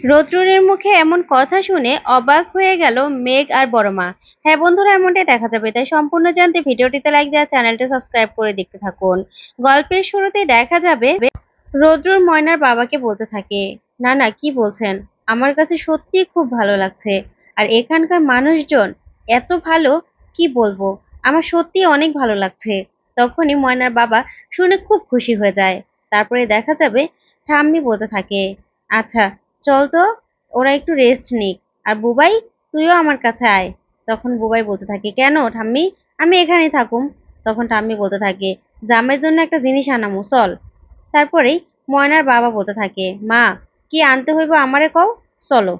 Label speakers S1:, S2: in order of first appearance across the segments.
S1: রৌদ্রের মুখে এমন কথা শুনে অবাক হয়ে গেল মেঘ আর বড় মা হ্যাঁ বন্ধুরা, এমনটাই দেখা যাবে। তাই সম্পূর্ণ জানতে ভিডিওটিতে লাইক দেওয়া, চ্যানেলটি সাবস্ক্রাইব করে দেখতে থাকুন। গল্পের শুরুতে দেখা যাবে রৌদ্রুর ময়নার বাবাকে বলতে থাকে, না না, কি বলছেন? আমার কাছে সত্যিই খুব ভালো লাগছে। আর এখানকার মানুষজন এত ভালো, কি বলব? আমার সত্যিই অনেক ভালো লাগছে। তখনই ময়নার বাবা শুনে খুব খুশি হয়ে যায়। তারপরে দেখা যাবে ঠাম্মি বলতে থাকে আচ্ছা চল তো, ওরা একটু রেস্ট নিক। আর বুবাই, তুইও আমার কাছে আয়। তখন বুবাই বলতে থাকে, কেন ঠাম্মি? আমি এখানেই থাকুম। তখন ঠাম্মি বলতে থাকে, জামের জন্য একটা জিনিস আনামু, চল। তারপরেই ময়নার বাবা বলতে থাকে, মা, কি আনতে হইব আমারে কও? চলো।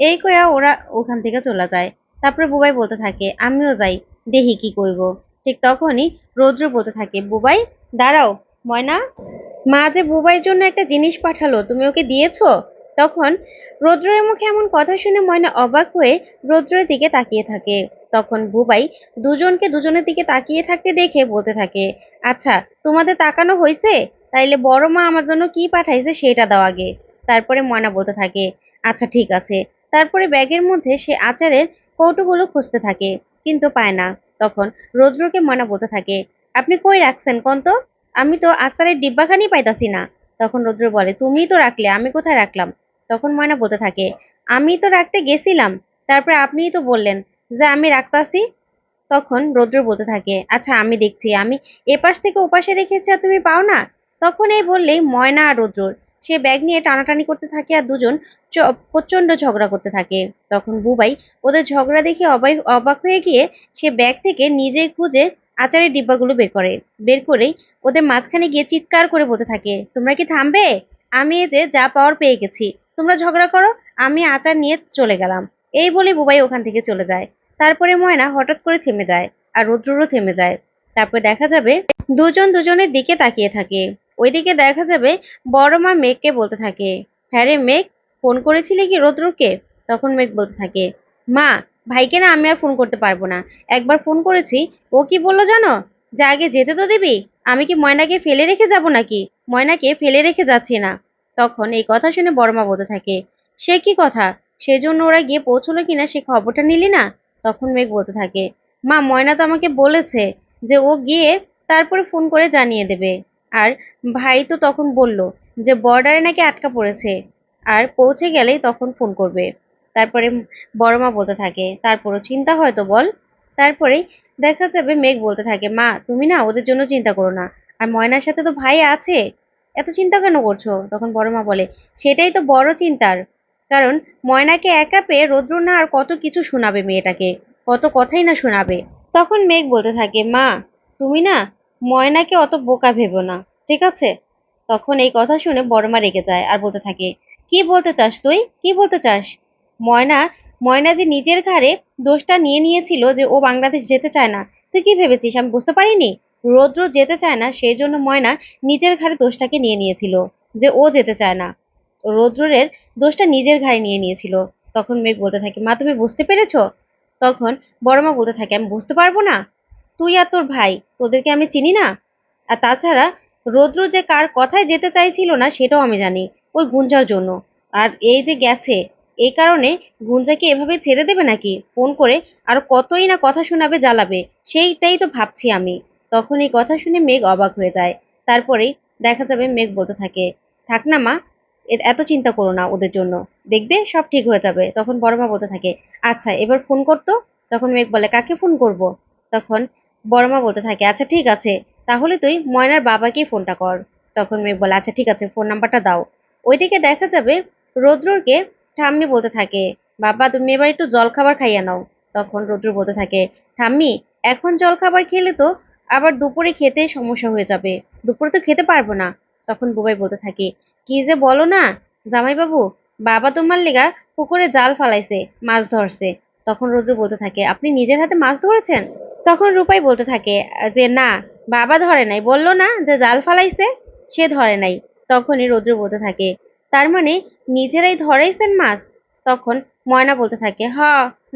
S1: এই কয়া ওরা ওখান থেকে চলে যায়। তারপরে বুবাই বলতে থাকে, আমিও যাই, দেখি কি করব ঠিক তখনই রৌদ্র বলতে থাকে, বুবাই, দাঁড়াও, ময়না। মা যে বুবাইয়ের জন্য একটা জিনিস পাঠালো, তুমি ওকে দিয়েছ? তখন রৌদ্রের মুখে এমন কথা শুনে ময়না অবাক হয়ে রৌদ্রের দিকে তাকিয়ে থাকে। তখন বুবাই দুজনকে দুজনের দিকে তাকিয়ে থাকতে দেখে বলতে থাকে আচ্ছা তোমাদের তাকানো হয়েছে? তাইলে বড় মা আমার জন্য কি পাঠাইছে সেটা দাও আগে। তারপরে ময়না বলতে থাকে আচ্ছা ঠিক আছে। তারপরে ব্যাগের মধ্যে সে আচারের কৌটোগুলো খুঁজতে থাকে, কিন্তু পায় না। তখন রৌদ্রকে ময়না বলতে থাকে, আপনি কই রাখছেন কোন তো আমি তো আচারের ডিব্বাখানি পাইতাছি না। তখন রৌদ্র বলে, তুমিই তো রাখলে, আমি কোথায় রাখলাম? তখন ময়না বলতে থাকে, আমি তো রাখতে গেছিলাম, তারপরে আপনিই তো বললেন যে আমি রাখতাছি তখন রৌদ্র বলতে থাকে আচ্ছা আমি দেখছি, আমি এপাশ থেকে ওপাশে রেখেছি আর তুমি পাও না? তখন এই বললেই ময়না আর রৌদ্রর সে ব্যাগ নিয়ে টানাটানি করতে থাকে আর দুজন প্রচণ্ড ঝগড়া করতে থাকে। তখন বুবাই ওদের ঝগড়া দেখে অবাক অবাক হয়ে গিয়ে সে ব্যাগ থেকে নিজে খুঁজে আচারের ডিব্বাগুলো বের করে, বের করেই ওদের মাঝখানে গিয়ে চিৎকার করে বলতে থাকে, তোমরা কি থামবে? আমি যে যা পাওয়ার পেয়ে গেছি। তোমরা ঝগড়া করো, আমি আচার নিয়ে চলে গেলাম। এই বলে বুবাই ওখান থেকে চলে যায়। তারপরে ময়না হঠাৎ করে থেমে যায় আর রুদ্রও থেমে যায়। তারপর দেখা যাবে দুজন দুজনের দিকে তাকিয়ে থাকে। ওইদিকে দেখা যাবে বড় মা মেঘকে বলতে থাকে হ্যাঁ রে মেঘ, ফোন করেছিলে কি রৌদ্রকে? তখন মেঘ বলতে থাকে, মা, ভাইকে না আমি আর ফোন করতে পারব না। একবার ফোন করেছি, ও কি বলল জানো? যে আগে যেতে তো দিবি? আমি কি ময়নাকে ফেলে রেখে যাব নাকি? ময়নাকে ফেলে রেখে যাচ্ছি না। তখন এই কথা শুনে বড়মা বলতে থাকে, সে কি কথা? সেজন্য ওরা গিয়ে পৌঁছলো কিনা সে খবরটা নিলি না? তখন মেঘ বলতে থাকে, মা, ময়না তো আমাকে বলেছে যে ও গিয়ে তারপরে ফোন করে জানিয়ে দেবে। আর ভাই তো তখন বলল যে বর্ডারে নাকি আটকা পড়েছে, আর পৌঁছে গেলেই তখন ফোন করবে। তারপরে বড় মা বলতে থাকে, তারপরও চিন্তা হয়তো বল? তারপরে দেখা যাবে মেঘ বলতে থাকে, মা, তুমি না ওদের জন্য চিন্তা করো না। আর ময়নার সাথে তো ভাই আছে এত চিন্তা কেন করছ? তখন বড় মা বলে, সেটাই তো বড় চিন্তার। কারণ ময়নাকে একা পেয়ে রৌদ্র না আর কত কিছু শোনাবে মেয়েটাকে, কত কথাই না শোনাবে। তখন মেঘ বলতে থাকে, মা, তুমি না ময়নাকে অত বোকা ভেবো না, ঠিক আছে? তখন এই কথা শুনে বড় মা রেগে যায় আর বলতে থাকে, কি বলতে চাস তুই? কি বলতে চাস? ময়না ময়না যে নিজের ঘাড়ে দোষটা নিয়ে নিয়েছিল যে ও বাংলাদেশ যেতে চায় না, তুই কি ভেবেছিস? আমি বুঝতে পারিনি। রৌদ্র যেতে চায় না, সেই জন্য ময়না নিজের ঘাড়ে দোষটাকে নিয়ে নিয়েছিল, যে ও যেতে চায় না। রৌদ্রের দোষটা নিজের ঘাড়ে নিয়ে নিয়েছিল। তখন মেঘ বলতে থাকে, মা, তুমি বুঝতে পেরেছ? তখন বড় মা বলতে থাকে, আমি বুঝতে পারব না। তুই আর তোর ভাই, তোদেরকে আমি চিনি না? আর তাছাড়া রৌদ্র যে কার কথায় যেতে চাইছিল না, সেটাও আমি জানি, ওই গুঞ্জার জন্য। আর এই যে গেছে, এই কারণে গুঞ্জাকে এভাবে ছেড়ে দেবে নাকি? ফোন করে আর কতই না কথা শোনাবে, জ্বালাবে, সেইটাই তো ভাবছি আমি। তখন এই কথা শুনে মেঘ অবাক হয়ে যায়। তারপরেই দেখা যাবে মেঘ বলতে থাকে, থাক না মা এত চিন্তা করো না ওদের জন্য। দেখবে সব ঠিক হয়ে যাবে। তখন বড় মা বলতে থাকে আচ্ছা এবার ফোন করতো? তখন মেঘ বলে, কাকে ফোন করব? তখন বড় মা বলতে থাকে আচ্ছা ঠিক আছে, তাহলে তুই ময়নার বাবাকে ফোনটা কর। তখন মেঘ বলে আচ্ছা ঠিক আছে, ফোন নাম্বারটা দাও। ওইদিকে দেখা যাবে রৌদ্রকে ঠাম্মি বলতে থাকে, বাবা, তুমি এবার একটু জল খাবার খাইয়া নাও। তখন রৌদ্র বলতে থাকে, ঠাম্মি, এখন জল খাবার খেলে তো আবার দুপুরে খেতে সমস্যা হয়ে যাবে। দুপুরে তো খেতে পারব না, তখন বুবাই বলতে থাকে। কি যে বলো না, জামাইবাবু, বাবা তোমার লেগা পুকুরে জাল ফালাইছে, মাছ ধরছে। তখন রৌদ্র বলতে থাকে, আপনি নিজের হাতে মাছ ধরেছেন? তখন রূপাই বলতে থাকে, যে না, বাবা ধরে নাই। বলল না যে জাল ফালাইছে, সে ধরে নাই। তখনই রৌদ্র বলতে থাকে, তার মানে নিজেরাই ধরাইছেন মাছ? তখন ময়না বলতে থাকে, হ,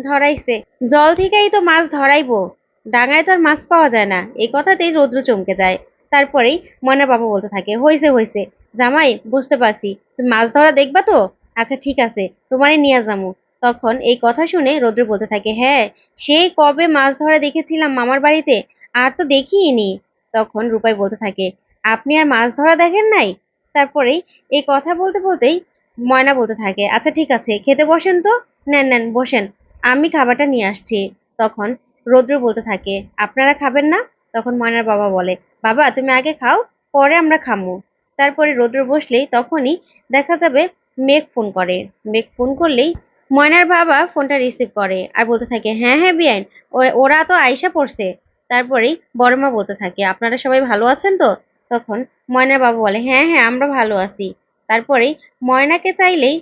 S1: ধরাইছে। জল থেকেই তো মাছ ধরাইবো। ডাঙায় তো আর মাছ পাওয়া যায় না। এই কথাতেই রৌদ্র চমকে যায়। তারপরেই ময়নার বাবা বলতে থাকে হয়েছে হয়েছে জামাই, বুঝতে পারছি। তুমি মাছ ধরা দেখবা তো? আচ্ছা ঠিক আছে তোমারে নিয়ে যামু। তখন এই কথা শুনে রৌদ্র বলতে থাকে হ্যাঁ সেই কবে মাছ ধরা দেখেছিলাম মামার বাড়িতে, আর তো দেখিইনি তখন রূপাই বলতে থাকে, আপনি আর মাছ ধরা দেখেন নাই? তারপরেই এই কথা বলতে বলতেই ময়না বলতে থাকে আচ্ছা ঠিক আছে, খেতে বসেন তো? নেন নেন, বসেন, আমি খাবারটা নিয়ে আসছি। তখন রৌদ্র বলতে থাকে, আপনারা খাবেন না? তখন ময়নার বাবা বলে, বাবা, তুমি আগে খাও, পরে আমরা খামু। তারপরে রৌদ্র বসলেই তখনই দেখা যাবে মেঘ ফোন করে। মেঘ ফোন করলেই ময়নার বাবা ফোনটা রিসিভ করে আর বলতে থাকে হ্যাঁ হ্যাঁ বিয়াইন ও- ওরা তো আয়সা পড়ছে। তারপরেই বড়মা বলতে থাকে, আপনারা সবাই ভালো আছেন তো? তখন ময়নার বাবা বলে হ্যাঁ হ্যাঁ আমরা ভালো আছি। তারপরেই ময়নাকে চাইলেই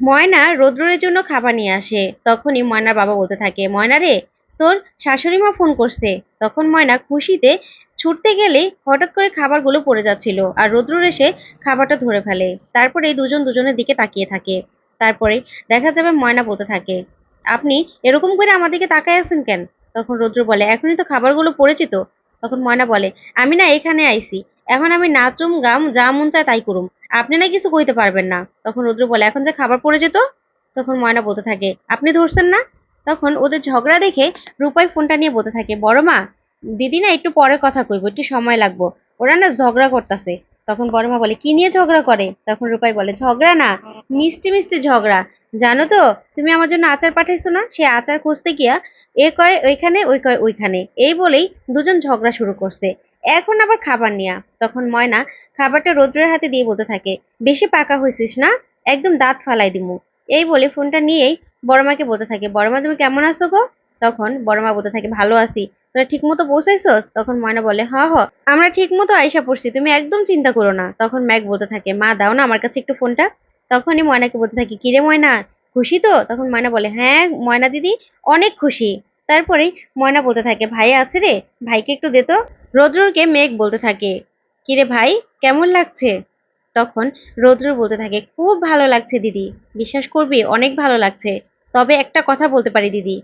S1: ময়না রৌদ্রের জন্য খাবার নিয়ে আসে। তখনই ময়নার বাবা বলতে থাকে, ময়না রে তোর শাশুড়ি মা ফোন করছে। তখন ময়না খুশিতে ছুটতে গেলে হঠাৎ করে খাবারগুলো পড়ে যাচ্ছিল আর রৌদ্র এসে খাবারটা ধরে ফেলে। তারপরে দুজন দুজনের দিকে তাকিয়ে থাকে। তারপরে দেখা যাবে ময়না বলতে থাকে, আপনি এরকম করে আমার দিকে তাকায় আছেন কেন? তখন রৌদ্র বলে, এখনই তো খাবারগুলো পড়েছি তো। তখন ময়না বলে, আমি না এখানে আইছি। এখন আমি নাচুম, গাম, যা মন চায় তাই করুম। আপনি না কিছু কইতে পারবেন না। তখন রৌদ্র বলে, এখন যে খাবার পড়ে যেত তখন ময়না বলতে থাকে, আপনি ধরছেন না? তখন ওদের ঝগড়া দেখে রূপাই ফোনটা নিয়ে বলতে থাকে, বড় মা, দিদি না একটু পরে কথা কইব, একটু সময় লাগবো। ওরা না ঝগড়া করতেছে। তখন বড় মা বলে, কি নিয়ে ঝগড়া করে? তখন রূপাই বলে, ঝগড়া না, মিষ্টি মিষ্টি ঝগড়া। জানো তো, তুমি আমার জন্য আচার পাঠাইছো না? সে আচার খুঁজতে গিয়া এ কয় ওইখানে, ওই কয় ওইখানে। এই বলেই দুজন ঝগড়া শুরু করছে। এখন আবার খাবার নিয়া। তখন ময়না খাবারটা রৌদ্রের হাতে দিয়ে বলতে থাকে, বেশি পাকা হয়েছিস না? একদম দাঁত ফালাই দিমু। এই বলে ফোনটা নিয়েই বড়মাকে বলতে থাকে, বড়মা, তুমি কেমন আছো গো? তখন বড়মা বলতে থাকে, ভালো আছি। তোরা ঠিক মতো পৌঁছাইছস? তখন ময়না বলে হ হ, আমরা ঠিক মতো আয়সা পড়ছি, তুমি একদম চিন্তা করো না। তখন ম্যাক বলতে থাকে, মা, দাও না আমার কাছে একটু ফোনটা। তখনই ময়নাকে বলতে থাকি, কিরে ময়না, খুশি তো? তখন ময়না বলে হ্যাঁ ময়না দিদি, অনেক খুশি। তারপরেই ময়না বলতে থাকে, ভাই আছে রে, ভাইকে একটু দে তো। রৌদ্রকে মেঘ বলতে থাকে, কিরে ভাই, কেমন লাগছে? তখন রৌদ্র বলতে থাকে, খুব ভালো লাগছে দিদি, বিশ্বাস করবি, অনেক ভালো লাগছে। তবে একটা কথা বলতে পারি, দিদি।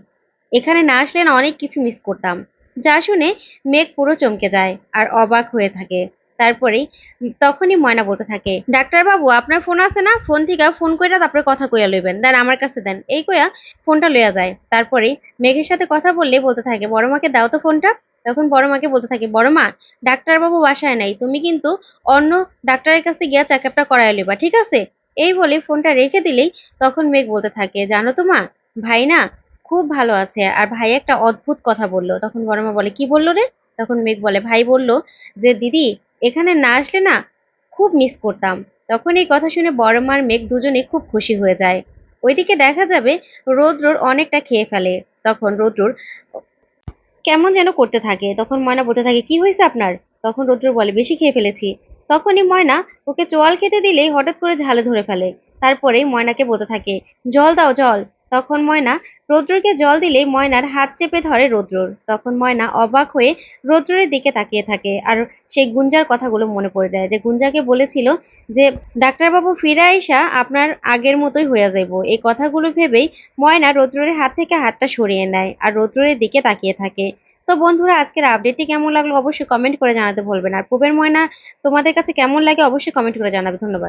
S1: এখানে না আসলে না অনেক কিছু মিস করতাম। যা শুনে মেঘ পুরো চমকে যায় আর অবাক হয়ে থাকে। তারপরেই তখনই ময়না বলতে থাকে ডাক্তার বাবু আপনার ফোন আছে না? ফোন থেকে ফোন কইরা তারপরে কথা কইয়া লইবেন। দেন আমার কাছে দেন। এই কইয়া ফোনটা লইয়া যায়। তারপরে মেঘের সাথে কথা বললে বলতে থাকে, বড় মাকে দাও তো ফোনটা। তখন বড় মাকে বলতে থাকে, বড় মা, ডাক্তারবাবু বাসায় নাই। তুমি কিন্তু অন্য ডাক্তারের কাছে গিয়া চেক আপটা করাই লইবা, ঠিক আছে? এই বলে ফোনটা রেখে দিলেই তখন মেঘ বলতে থাকে, জানো তো মা, ভাই না খুব ভালো আছে আর ভাই একটা অদ্ভুত কথা বলল। তখন বড় মা বলে, কি বলল রে? তখন মেঘ বলে, ভাই বলল যে, দিদি, এখানে না আসলে না খুব মিস করতাম। তখন এই কথা শুনে বড় মার মেঘ দুজনে খুব খুশি হয়ে যায়। ওইদিকে দেখা যাবে রৌদ্রর অনেকটা খেয়ে ফেলে। তখন রৌদ্রর কেমন যেন করতে থাকে। তখন ময়না বলতে থাকে, কি হয়েছে আপনার? তখন রৌদ্র বলে, বেশি খেয়ে ফেলেছি। তখনই ময়না ওকে চোয়াল খেতে দিলেই হঠাৎ করে ঝালে ধরে ফেলে। তারপরেই ময়নাকে বলতে থাকে, জল দাও, জল। তখন ময়না রৌদ্রকে জল দিলেই ময়নার হাত চেপে ধরে রৌদ্রর। তখন ময়না অবাক হয়ে রৌদ্রের দিকে তাকিয়ে থাকে আর সেই গুঞ্জার কথাগুলো মনে পড়ে যায় যে গুঞ্জাকে বলেছিল যে, ডাক্তারবাবু, ফিরে আইসা আপনার আগের মতোই হয়ে যাইব। এই কথাগুলো ভেবেই ময়না রৌদ্রের হাত থেকে হাতটা সরিয়ে নেয় আর রৌদ্রের দিকে তাকিয়ে থাকে। তো বন্ধুরা, আজকের আপডেটটি কেমন লাগল অবশ্যই কমেন্ট করে জানাতে ভুলবেন আর পুবের ময়না, তোমাদের কাছে কেমন লাগে অবশ্যই কমেন্ট করে জানাবে। ধন্যবাদ।